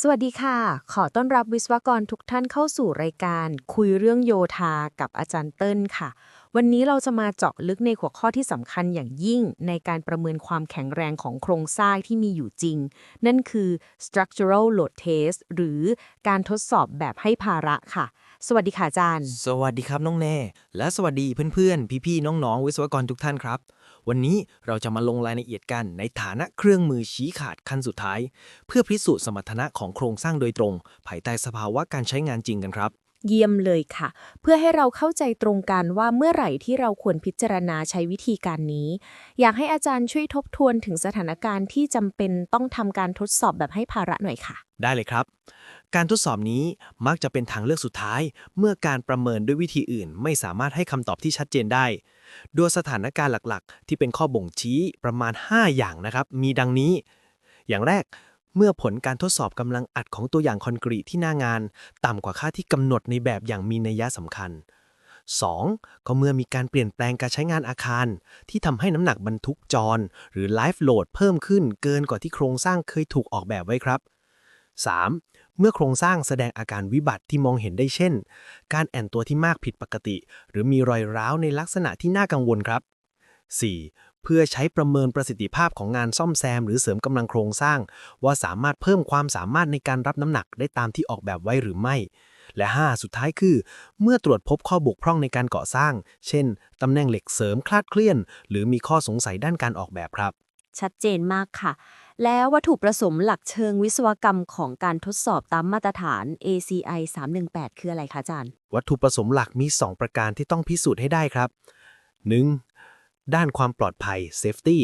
สวัสดีค่ะ ขอต้อนรับวิศวกรทุกท่านเข้าสู่รายการคุยเรื่องโยธากับอาจารย์เติ้ลค่ะ วันนี้เราจะมาเจาะลึกในหัวข้อที่สำคัญอย่างยิ่ง ในการประเมินความแข็งแรงของโครงสร้างที่มีอยู่จริง นั่นคือ structural load test หรือการทดสอบแบบให้ภาระค่ะ สวัสดีค่ะอาจารย์ สวัสดีครับน้องแน่ และสวัสดีเพื่อนๆ พี่ๆ น้องๆ วิศวกรทุกท่านครับ วันนี้เราจะมาลงรายละเอียดกันในฐานะเครื่องมือชี้ขาดขั้นสุดท้าย เพื่อพิสูจน์สมรรถนะของโครงสร้างโดยตรง ภายใต้สภาวะการใช้งานจริงกันครับ เยี่ยมเลยค่ะ เพื่อให้เราเข้าใจตรงกันว่าเมื่อไหร่ที่เราควรพิจารณาใช้วิธีการนี้ อยากให้อาจารย์ช่วยทบทวนถึงสถานการณ์ที่จำเป็นต้องทำการทดสอบแบบให้ภาระหน่อยค่ะ ได้เลยครับ การทดสอบนี้มักจะเป็นทางเลือกสุดท้าย เมื่อการประเมินด้วยวิธีอื่น ไม่สามารถให้คำตอบที่ชัดเจนได้โดยสถานการณ์หลักๆ ที่เป็นข้อบ่งชี้ประมาณ 5 อย่างนะครับ มีดังนี้ อย่างแรก เมื่อผลการทดสอบกำลังอัดของตัวอย่างคอนกรีตที่หน้างาน ต่ำกว่าค่าที่กำหนดในแบบอย่างมีนัยสำคัญ 2. ก็เมื่อมีการเปลี่ยนแปลงการใช้งานอาคาร ที่ทำให้น้ำหนักบรรทุกจร หรือไลฟ์โหลดเพิ่มขึ้นเกินกว่าที่โครงสร้างเคยถูกออกแบบไว้ครับ 3. เมื่อโครงสร้างแสดงอาการวิบัติที่มองเห็นได้เช่น การแอนตัวที่มากผิดปกติ หรือมีรอยร้าวในลักษณะที่น่ากังวลครับ 4. เพื่อใช้ประเมินประสิทธิภาพของงานซ่อมแซม หรือเสริมกำลังโครงสร้าง ว่าสามารถเพิ่มความสามารถในการรับน้ำหนักได้ตามที่ออกแบบไว้หรือไม่ และ 5 สุดท้ายคือ เมื่อตรวจพบข้อบกพร่องในการก่อสร้าง เช่นตำแหน่งเหล็กเสริมคลาดเคลื่อน หรือมีข้อสงสัยด้านการออกแบบครับ ชัดเจนมากค่ะ แล้ววัตถุประสงค์หลักเชิงวิศวกรรมของการทดสอบตามมาตรฐาน ACI 318 คืออะไรคะอาจารย์ วัตถุประสงค์หลักมี 2 ประการที่ต้องพิสูจน์ให้ได้ครับ 1. ด้านความปลอดภัย safety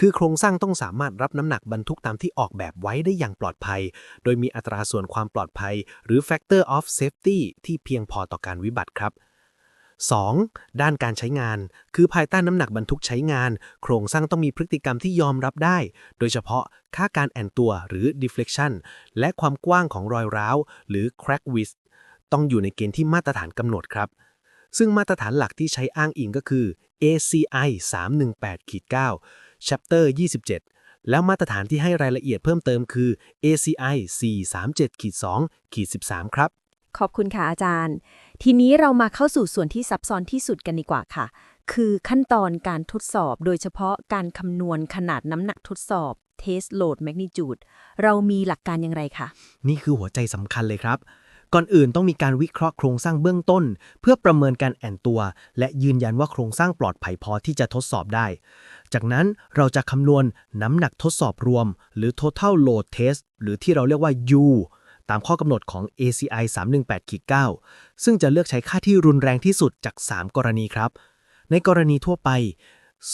คือโครงสร้างต้องสามารถรับน้ำหนักบรรทุกตามที่ออกแบบไว้ได้อย่างปลอดภัย โดยมีอัตราส่วนความปลอดภัย หรือ factor of safety ที่เพียงพอต่อการวิบัติครับ 2. ด้านการใช้งาน คือภายใต้น้ำหนักบรรทุกใช้งาน โครงสร้างต้องมีพฤติกรรมที่ยอมรับได้ โดยเฉพาะค่าการแอนตัวหรือ deflection และความกว้างของรอยร้าว หรือ crack width ต้องอยู่ในเกณฑ์ที่มาตรฐานกำหนดครับ ซึ่งมาตรฐานหลักที่ใช้อ้างอิงก็คือ ACI 318-9 Chapter 27 แล้วมาตรฐานที่ให้รายละเอียดเพิ่มเติมคือ ACI 437-2-13 ครับ ขอบคุณค่ะอาจารย์ ทีนี้เรามาเข้าสู่ส่วนที่ซับซ้อนที่สุดกันดีกว่าค่ะ คือขั้นตอนการทดสอบ โดยเฉพาะการคำนวณขนาดน้ำหนักทดสอบ test load magnitude เรามีหลักการอย่างไรคะ นี่คือหัวใจสำคัญเลยครับ ก่อนอื่นต้องมีการวิเคราะห์โครงสร้างเบื้องต้น เพื่อประเมินการแอนตัว และยืนยันว่าโครงสร้างปลอดภัยพอที่จะทดสอบได้ จากนั้นเราจะคำนวณน้ำหนักทดสอบรวม หรือ total load test หรือที่เราเรียกว่า U ตามข้อกำหนดของ ACI 318-9 ซึ่งจะเลือกใช้ค่าที่รุนแรงที่สุดจาก 3 กรณีครับ ในกรณีทั่วไป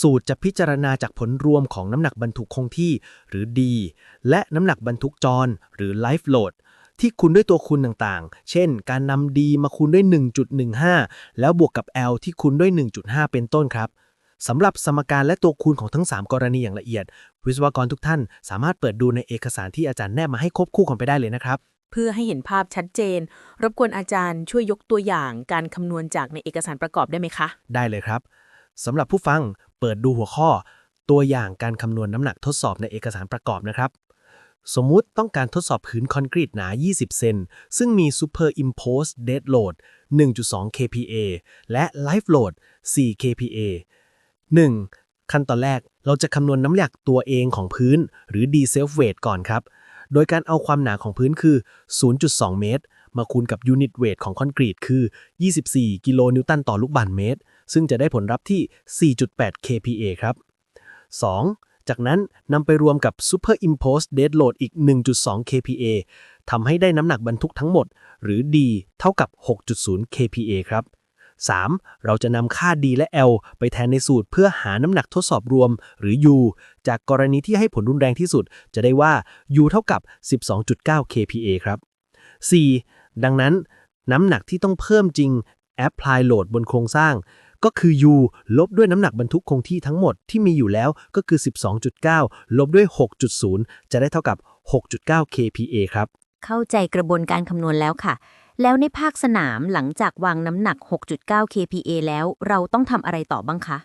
สูตรจะพิจารณาจากผลรวมของน้ำหนักบรรทุกคงที่ หรือ D และน้ำหนักบรรทุกจร หรือ life load ที่คูณด้วยตัวคูณต่างๆ เช่น การนำ D มาคูณด้วย 1.15 แล้วบวกกับ L ที่คูณด้วย 1.5 เป็นต้นครับสำหรับสมการและตัวคูณของทั้ง 3 กรณีอย่างละเอียด วิศวกรทุกท่านสามารถเปิดดูในเอกสารที่อาจารย์แนบมาให้ควบคู่กันไปได้เลยนะครับ เพื่อให้เห็นภาพชัดเจน รบกวนอาจารย์ช่วยยกตัวอย่างการคำนวณจากในเอกสารประกอบได้ไหมคะ ได้เลยครับสำหรับผู้ฟังเปิดดูหัวข้อ ตัวอย่างการคำนวณน้ำหนักทดสอบในเอกสารประกอบนะครับ สมมุติต้องการทดสอบพื้นคอนกรีตหนา 20 เซน ซึ่งมี Superimposed Dead Load 1.2 kPa และ Live Load 4 kPa 1. ขั้นตอนแรกเราจะคำนวณน้ำหนักตัวเองของพื้น หรือ D self weight ก่อนครับ โดยการเอาความหนาของพื้นคือ 0.2 เมตร มาคูณกับยูนิตเวทของคอนกรีตคือ 24 กิโลนิวตันต่อลูกบาศก์เมตร ซึ่งจะได้ผลลัพธ์ที่ 4.8 kPa ครับ 2. จากนั้นนำไปรวมกับ Superimposed Dead Load อีก 1.2 kPa ทำให้ได้น้ำหนักบรรทุกทั้งหมด หรือ D เท่ากับ 6.0 kPa ครับ 3. เราจะนำค่า D และ L ไปแทนในสูตรเพื่อหาน้ำหนักทดสอบรวม หรือ U จากกรณีที่ให้ผลรุนแรงที่สุด จะได้ว่า U เท่ากับ 12.9 kPa ครับ 4. ดังนั้น น้ำหนักที่ต้องเพิ่มจริง apply load บนโครงสร้าง ก็คือ U ลบด้วยน้ำหนักบรรทุกคงที่ทั้งหมดที่มีอยู่แล้วก็คือ 12.9 ลบด้วย 6.0 จะได้เท่ากับ 6.9 kPa ครับ เข้าใจกระบวนการคำนวณแล้วค่ะ แล้วในภาคสนามหลังจากวางน้ำหนัก 6.9 kPa แล้วเราต้องทำอะไรต่อบ้างคะ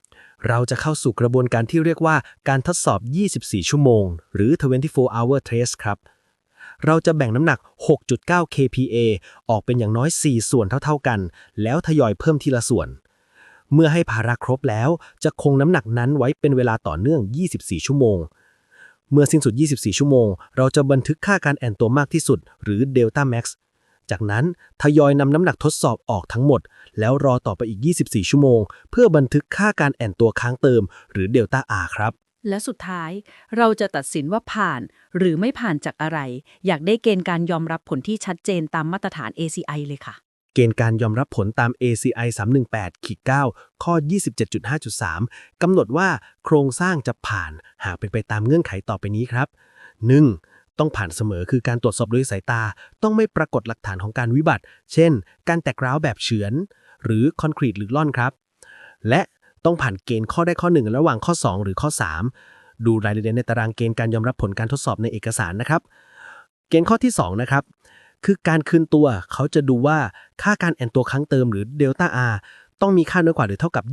เราจะเข้าสู่กระบวนการที่เรียกว่าการทดสอบ 24 ชั่วโมง หรือ 24 hour test ครับเราจะแบ่งน้ำหนัก 6.9 kPa ออกเป็นอย่างน้อย 4 ส่วนเท่า ๆกัน แล้วทยอยเพิ่มทีละส่วน เมื่อให้ภาระครบแล้ว จะคงน้ำหนักนั้นไว้เป็นเวลาต่อเนื่อง 24 ชั่วโมง เมื่อสิ้นสุด 24 ชั่วโมง เราจะบันทึกค่าการแอนตัวมากที่สุด หรือ Delta Max จากนั้นทยอยนำน้ำหนักทดสอบออกทั้งหมด แล้วรอต่อไปอีก 24 ชั่วโมง เพื่อบันทึกค่าการแอนตัวค้างเติม หรือ Delta R ครับ และสุดท้ายเราจะตัดสินว่าผ่าน หรือไม่ผ่านจากอะไร อยากได้เกณฑ์การยอมรับผลที่ชัดเจนตามมาตรฐาน ACI เลยค่ะ เกณฑ์การยอมรับผลตาม ACI 318ขีด9ข้อ 27.5.3 กำหนดว่าโครงสร้างจะผ่านหากเป็นไปตามเงื่อนไขต่อไปนี้ครับ 1. ต้องผ่านเสมอคือการตรวจสอบด้วยสายตา ต้องไม่ปรากฏหลักฐานของการวิบัติ เช่น การแตกร้าวแบบเฉือน หรือคอนกรีตหรือล่อนครับ และต้องผ่านเกณฑ์ข้อได้ข้อ 1 ระหว่างข้อ 2 หรือข้อ 3 ดูรายละเอียดในตารางเกณฑ์การยอมรับผลการทดสอบในเอกสารนะครับ เกณฑ์ข้อที่2นะครับ คือการคืนตัวเขาจะดูว่าค่าการแอนตัวครั้งเติมหรือเดลต้า R ต้องมีค่าน้อยกว่าหรือเท่ากับ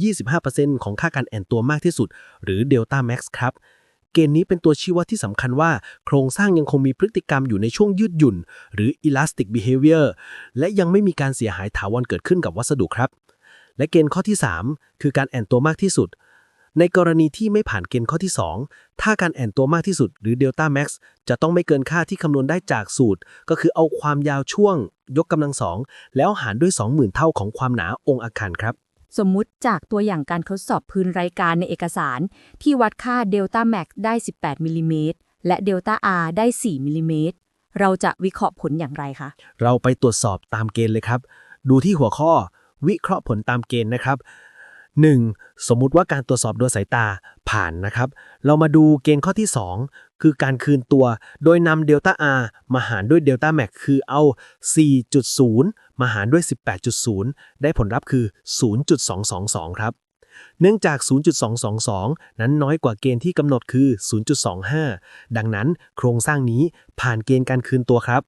25%ของค่าการแอนตัวมากที่สุด หรือเดลต้าแม็กซ์ครับเกณฑ์นี้เป็นตัวชี้วัดที่สำคัญว่า โครงสร้างยังคงมีพฤติกรรมอยู่ในช่วงยืดหยุ่น หรือ elastic behavior และยังไม่มีการเสียหายถาวรเกิดขึ้นกับวัสดุครับ และเกณฑ์ข้อที่ 3 คือการแอนตัวมากที่สุด ในกรณีที่ไม่ผ่านเกณฑ์ข้อที่ 2 ถ้าการแอนตัวมากที่สุดหรือ Delta Max จะต้องไม่เกินค่าที่คำนวณได้จากสูตร ก็คือเอาความยาวช่วง ยกกำลังสองแล้วหารด้วย 20,000 เท่าของความหนาองค์อาคารครับ สมมุติจากตัวอย่างการทดสอบพื้นรายการในเอกสาร ที่วัดค่าเดลต้าแม็กได้ 18มิลลิเมตรและเดลต้า R ได้ 4มิลลิเมตรเราจะวิเคราะห์ผลอย่างไรคะ เราไปตรวจสอบตามเกณฑ์เลยครับ ดูที่หัวข้อวิเคราะห์ผลตามเกณฑ์นะครับ 1. สมมุติว่าการตรวจสอบโดยสายตาผ่านนะครับ เรามาดูเกณฑ์ข้อที่ 2 คือการคืนตัว โดยนำเดลต้า R มาหารด้วยเดลต้าแม็กคือเอา 4.0 มาหารด้วย 18.0 ได้ผลลัพธ์คือ 0.222 ครับ เนื่องจาก 0.222 นั้นน้อยกว่าเกณฑ์ที่กำหนดคือ 0.25 ดังนั้นโครงสร้างนี้ผ่านเกณฑ์การคืนตัวครับ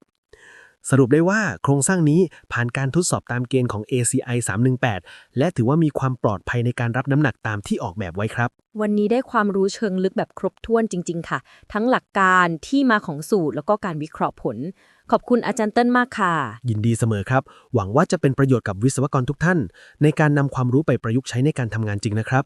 สรุปได้ว่าโครงสร้างนี้ผ่านการทดสอบตามเกณฑ์ของ ACI 318 และถือว่ามีความปลอดภัยในการรับน้ำหนักตามที่ออกแบบไว้ครับ วันนี้ได้ความรู้เชิงลึกแบบครบถ้วนจริง ๆ ค่ะ ทั้งหลักการที่มาของสูตรแล้วก็การวิเคราะห์ผล ขอบคุณอาจารย์เติ้ลมากค่ะ ยินดีเสมอครับ หวังว่าจะเป็นประโยชน์กับวิศวกรทุกท่าน ในการนำความรู้ไปประยุกต์ใช้ในการทำงานจริงนะครับ